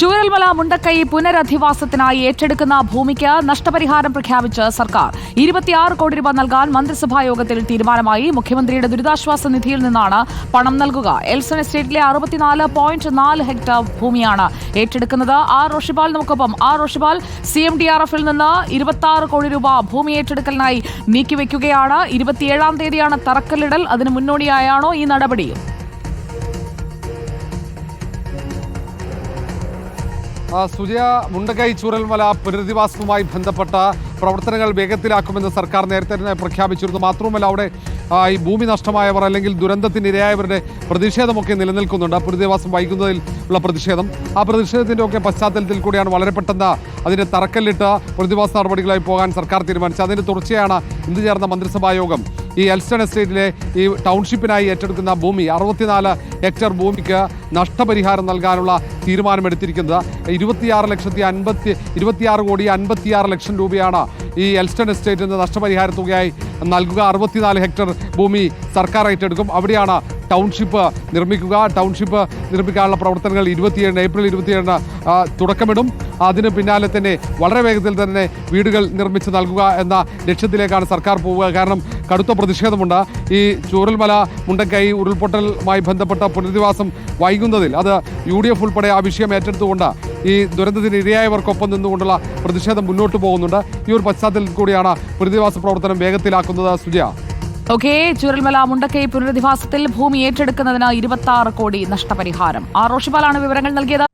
ചൂരൽമല മുണ്ടക്കൈ പുനരധിവാസത്തിനായി ഏറ്റെടുക്കുന്ന ഭൂമിക്ക് നഷ്ടപരിഹാരം പ്രഖ്യാപിച്ച് സർക്കാർ. ഇരുപത്തിയാറ് കോടി രൂപ നൽകാൻ മന്ത്രിസഭാ യോഗത്തിൽ തീരുമാനമായി മുഖ്യമന്ത്രിയുടെ ദുരിതാശ്വാസ നിധിയിൽ നിന്നാണ് പണം നൽകുക. എൽസൺ എസ്റ്റേറ്റിലെ അറുപത്തിനാല് പോയിന്റ് നാല് ഹെക്ടർ ഭൂമിയാണ് ഏറ്റെടുക്കുന്നത്. ആർ റോഷിപാൽ നമുക്കൊപ്പം. R Roshipal C M D R എഫിൽ നിന്ന് ഇരുപത്തി കോടി രൂപ ഭൂമി ഏറ്റെടുക്കലിനായി നീക്കിവെക്കുകയാണ്. ഇരുപത്തിയേഴാം തീയതിയാണ് തറക്കല്ലിടൽ. അതിന് മുന്നോടിയായാണോ ഈ നടപടി? സുജയ മുണ്ടകൈ ചൂരൽമല പുനരധിവാസവുമായി ബന്ധപ്പെട്ട പ്രവർത്തനങ്ങൾ വേഗത്തിലാക്കുമെന്ന് സർക്കാർ നേരത്തെ തന്നെ പ്രഖ്യാപിച്ചിരുന്നു. മാത്രവുമല്ല അവിടെ ഈ ഭൂമി നഷ്ടമായവർ അല്ലെങ്കിൽ ദുരന്തത്തിന് ഇരയായവരുടെ പ്രതിഷേധമൊക്കെ നിലനിൽക്കുന്നുണ്ട്. പുനരധിവാസം വൈകുന്നതിൽ ഉള്ള പ്രതിഷേധം. ആ പ്രതിഷേധത്തിന്റെ ഒക്കെ പശ്ചാത്തലത്തിൽ കൂടിയാണ് വളരെ പെട്ടെന്ന് അതിന്റെ തറക്കല്ലിട്ട് പുനരധിവാസ നടപടികളായി പോകാൻ സർക്കാർ തീരുമാനിച്ചത്. അതിന്റെ തുടർച്ചയാണ് ഇന്ന് ചേർന്ന മന്ത്രിസഭാ യോഗം ഈ എൽസ്റ്റൺ എസ്റ്റേറ്റിലെ ഈ ടൗൺഷിപ്പിനായി ഏറ്റെടുക്കുന്ന ഭൂമി അറുപത്തിനാല് ഹെക്ടർ ഭൂമിക്ക് നഷ്ടപരിഹാരം നൽകാനുള്ള തീരുമാനമെടുത്തിരിക്കുന്നത്. ഇരുപത്തിയാറ് ലക്ഷത്തി അൻപത്തി ഇരുപത്തിയാറ് കോടി അൻപത്തിയാറ് ലക്ഷം രൂപയാണ് ഈ എൽസ്റ്റൺ എസ്റ്റേറ്റിന് നഷ്ടപരിഹാര തുകയായി നൽകുക. അറുപത്തിനാല് ഹെക്ടർ ഭൂമി സർക്കാർ ഏറ്റെടുക്കും. അവിടെയാണ് ടൗൺഷിപ്പ് നിർമ്മിക്കുക. ടൗൺഷിപ്പ് നിർമ്മിക്കാനുള്ള പ്രവർത്തനങ്ങൾ ഇരുപത്തിയേഴിന് ഏപ്രിൽ ഇരുപത്തിയേഴിന് തുടക്കമിടും. അതിന് പിന്നാലെ തന്നെ വളരെ വേഗത്തിൽ തന്നെ വീടുകൾ നിർമ്മിച്ച് നൽകുക എന്ന ലക്ഷ്യത്തിലേക്കാണ് സർക്കാർ പോവുക. കാരണം കടുത്ത പ്രതിഷേധമുണ്ട്. ഈ ചൂരൽമല മുണ്ടക്കൈ ഉരുൾപൊട്ടലുമായി ബന്ധപ്പെട്ട പുനരധിവാസം വൈകുന്നതിൽ അത് യു ഡി എഫ് ഉൾപ്പെടെ ആ വിഷയം ഏറ്റെടുത്തുകൊണ്ട് ഈ ദുരന്തത്തിന് ഇരയായവർക്കൊപ്പം നിന്നുകൊണ്ടുള്ള പ്രതിഷേധം മുന്നോട്ട് പോകുന്നുണ്ട്. ഈ ഒരു പശ്ചാത്തലത്തിൽ കൂടിയാണ് പുനരധിവാസ പ്രവർത്തനം വേഗത്തിലാക്കുന്നത്. സുജയ. ഓക്കെ ചുരൽമല മുണ്ടക്കൈ പുനരധിവാസത്തിൽ ഭൂമി ഏറ്റെടുക്കുന്നതിന് ഇരുപത്തി ആറ് കോടി നഷ്ടപരിഹാരം. ആർ വിവരങ്ങൾ നൽകിയത്.